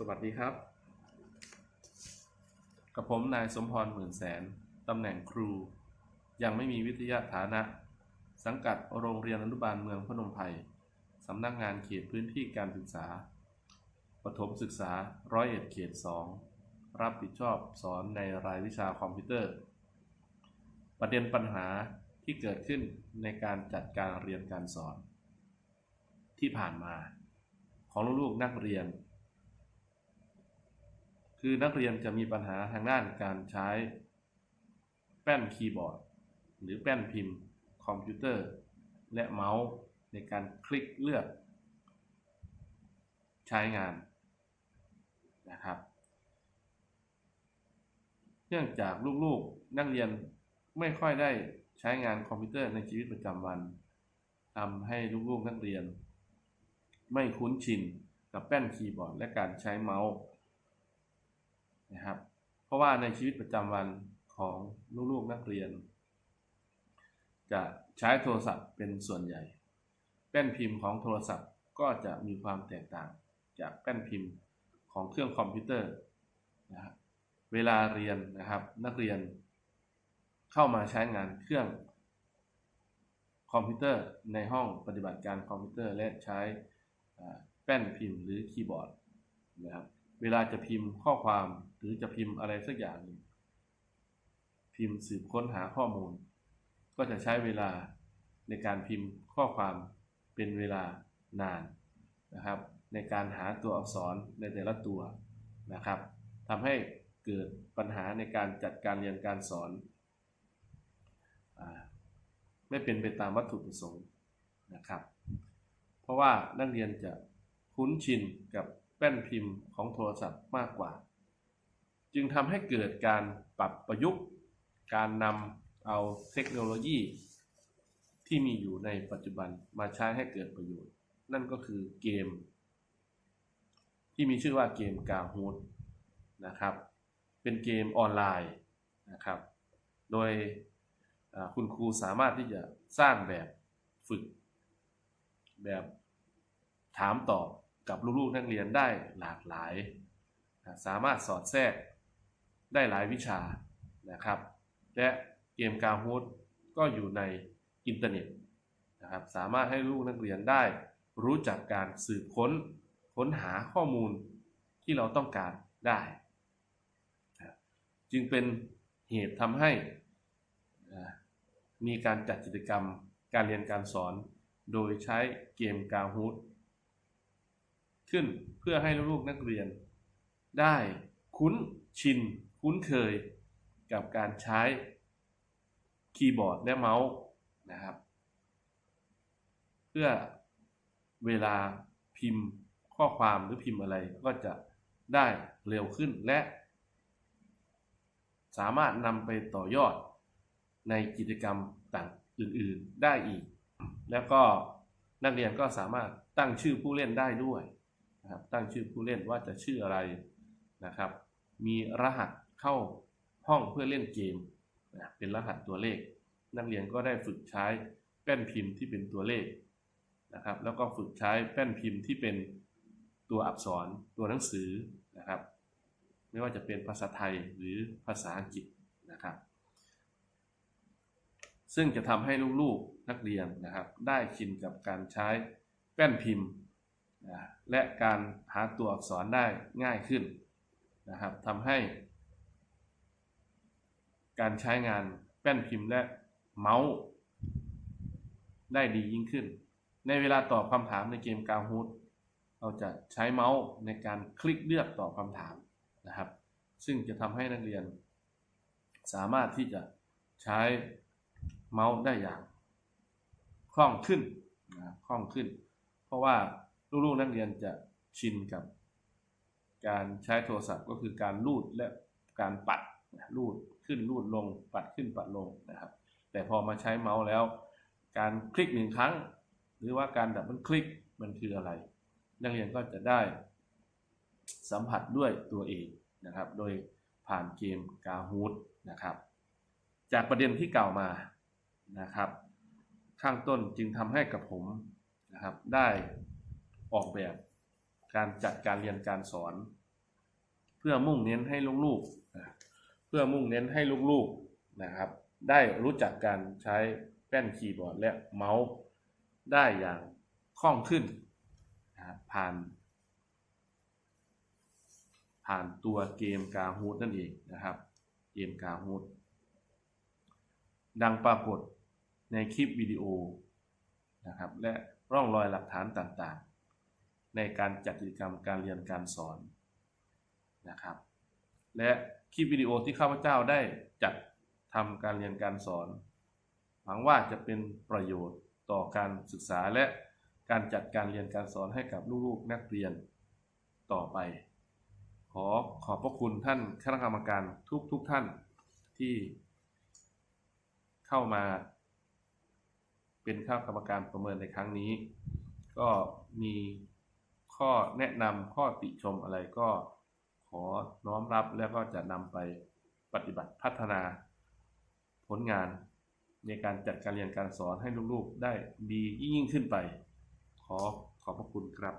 สวัสดีครับ กับผมนายสมพรหมื่นแสน ตำแหน่งครู ยังไม่มีวิทยาฐานะ สังกัดโรงเรียนอนุบาลเมืองพนมไพรสำนักงานเขตพื้นที่การศึกษาประถมศึกษาร้อยเอ็ดเขตสองรับผิดชอบสอนในรายวิชาคอมพิวเตอร์ ประเด็นปัญหาที่เกิดขึ้นในการจัดการเรียนการสอน ที่ผ่านมา ของลูกๆนักเรียน คือนักเรียนจะมีปัญหาทางด้านการใช้ แป้นคีย์บอร์ด หรือแป้นพิมพ์คอมพิวเตอร์ และเมาส์ในการคลิกเลือก ใช้งานนะครับ เนื่องจากลูกๆนักเรียนไม่ค่อยได้ใช้งานคอมพิวเตอร์ในชีวิตประจำวันทำให้ลูกๆนักเรียน ไม่คุ้นชินกับแป้นคีย์บอร์ด และการใช้เมาส์ นะครับ เพราะว่าในชีวิตประจำวันของลูกๆนักเรียน จะใช้โทรศัพท์เป็นส่วนใหญ่ แป้นพิมพ์ของโทรศัพท์ก็จะมีความแตกต่างจากแป้นพิมพ์ของเครื่องคอมพิวเตอร์นะครับเวลาเรียนนะครับนักเรียน เข้ามาใช้งานเครื่องคอมพิวเตอร์ในห้องปฏิบัติการคอมพิวเตอร์ และใช้แป้นพิมพ์หรือคีย์บอร์ดนะครับ เวลาจะพิมพ์ข้อความหรือจะพิมพ์อะไรสักอย่างหนึ่งพิมพ์สืบค้นหาข้อมูล ก็จะใช้เวลาในการพิมพ์ข้อความเป็นเวลานานนะครับ ในการหาตัวอักษรในแต่ละตัวนะครับทำให้เกิดปัญหาในการจัดการเรียนการสอนอไม่เป็นไปตามวัตถุประสงค์นะครับ เพราะว่านักเรียนจะคุ้นชินกับแป้นพิมพ์ของโทรศัพท์มากกว่า จึงทำให้เกิดการปรับประยุกต์ การนำเอาเทคโนโลยี ที่มีอยู่ในปัจจุบันมาใช้ให้เกิดประโยชน์ นั่นก็คือเกม ที่มีชื่อว่าเกมกาฮูดนะครับ เป็นเกมออนไลน์นะครับ โดยคุณครูสามารถที่จะสร้างแบบฝึก แบบถามตอบกับลูกๆนักเรียนได้หลากหลาย สามารถสอดแทรก ได้หลายวิชานะครับ และเกมกาฮูดก็อยู่ในอินเทอร์เน็ตนะครับ สามารถให้ลูกนักเรียนได้รู้จักการสืบค้นค้นหาข้อมูลที่เราต้องการได้ จึงเป็นเหตุทำให้มีการจัดกิจกรรมการเรียนการสอน โดยใช้เกมกาฮูดขึ้นเพื่อให้ลูกนักเรียนได้คุ้นชิน คุ้นเคยกับการใช้คีย์บอร์ดและเมาส์นะครับ เพื่อเวลาพิมพ์ข้อความหรือพิมพ์อะไรก็จะได้เร็วขึ้นและ สามารถนำไปต่อยอดในกิจกรรมต่างอื่นๆได้อีก แล้วก็นักเรียนก็สามารถตั้งชื่อผู้เล่นได้ด้วยนะครับตั้งชื่อผู้เล่นว่าจะชื่ออะไรนะครับ มีรหัส เข้าห้องเพื่อเล่นเกมนะเป็นรหัสตัวเลข นักเรียนก็ได้ฝึกใช้แป้นพิมพ์ที่เป็นตัวเลขนะครับ แล้วก็ฝึกใช้แป้นพิมพ์ที่เป็นตัวอักษรตัวหนังสือนะครับ ไม่ว่าจะเป็นภาษาไทยหรือภาษาอังกฤษนะครับ ซึ่งจะทำให้ลูกๆนักเรียนนะครับ ได้ชินกับการใช้แป้นพิมพ์และการหาตัวอักษรได้ง่ายขึ้นนะครับทำให้ การใช้งานแป้นพิมพ์และเมาส์ ได้ดียิ่งขึ้น ในเวลาตอบคำถามในเกมกาฮูดเราจะใช้เมาส์ในการคลิกเลือกตอบคำถามนะครับ ซึ่งจะทำให้นักเรียน สามารถที่จะใช้เมาส์ได้อย่างคล่องขึ้นนะคล่องขึ้น เพราะว่าลูกๆนักเรียนจะชินกับ การใช้โทรศัพท์ก็คือการลูดและการปัด นะลูดขึ้นลูดลงปัดขึ้นปัดลงนะครับ แต่พอมาใช้เมาส์แล้ว การคลิกหนึ่งครั้ง หรือว่าการดับเบิลคลิกมันคืออะไร นักเรียนก็จะได้สัมผัสด้วยตัวเองนะครับ โดยผ่านเกมกาฮูดนะครับ จากประเด็นที่กล่าวมานะครับ ข้างต้นจึงทำให้กับผมนะครับ ได้ออกแบบการจัดการเรียนการสอน เพื่อมุ่งเน้นให้ลูกๆ เพื่อมุ่งเน้นให้ลูกๆนะครับ ได้รู้จักการใช้แป้นคีย์บอร์ดและเมาส์ได้อย่างคล่องขึ้นนะครับผ่าน ผ่านตัวเกมกาฮูดนั่นเองนะครับเกมกาฮูดดังปรากฏในคลิปวิดีโอนะครับและร่องรอยหลักฐานต่างๆ ในการจัดกิจกรรมการเรียนการสอนนะครับ และคลิปวิดีโอที่ข้าพเจ้าได้จัดทำการเรียนการสอน หวังว่าจะเป็นประโยชน์ต่อการศึกษาและการจัดการเรียนการสอนให้กับลูกๆนักเรียนต่อไป ขอขอบพระคุณท่านคณะกรรมการทุกๆท่านที่เข้ามาเป็นข้ากรรมการประเมินในครั้งนี้ ก็มีข้อแนะนำข้อติชมอะไรก็ อน้อมรับแล้วก็จะนำไปปฏิบัติพัฒนาผลงานในการจัดการเรียนการสอนให้ลูกๆได้ดียิ่งขึ้นไป ขอขอบพระคุณครับ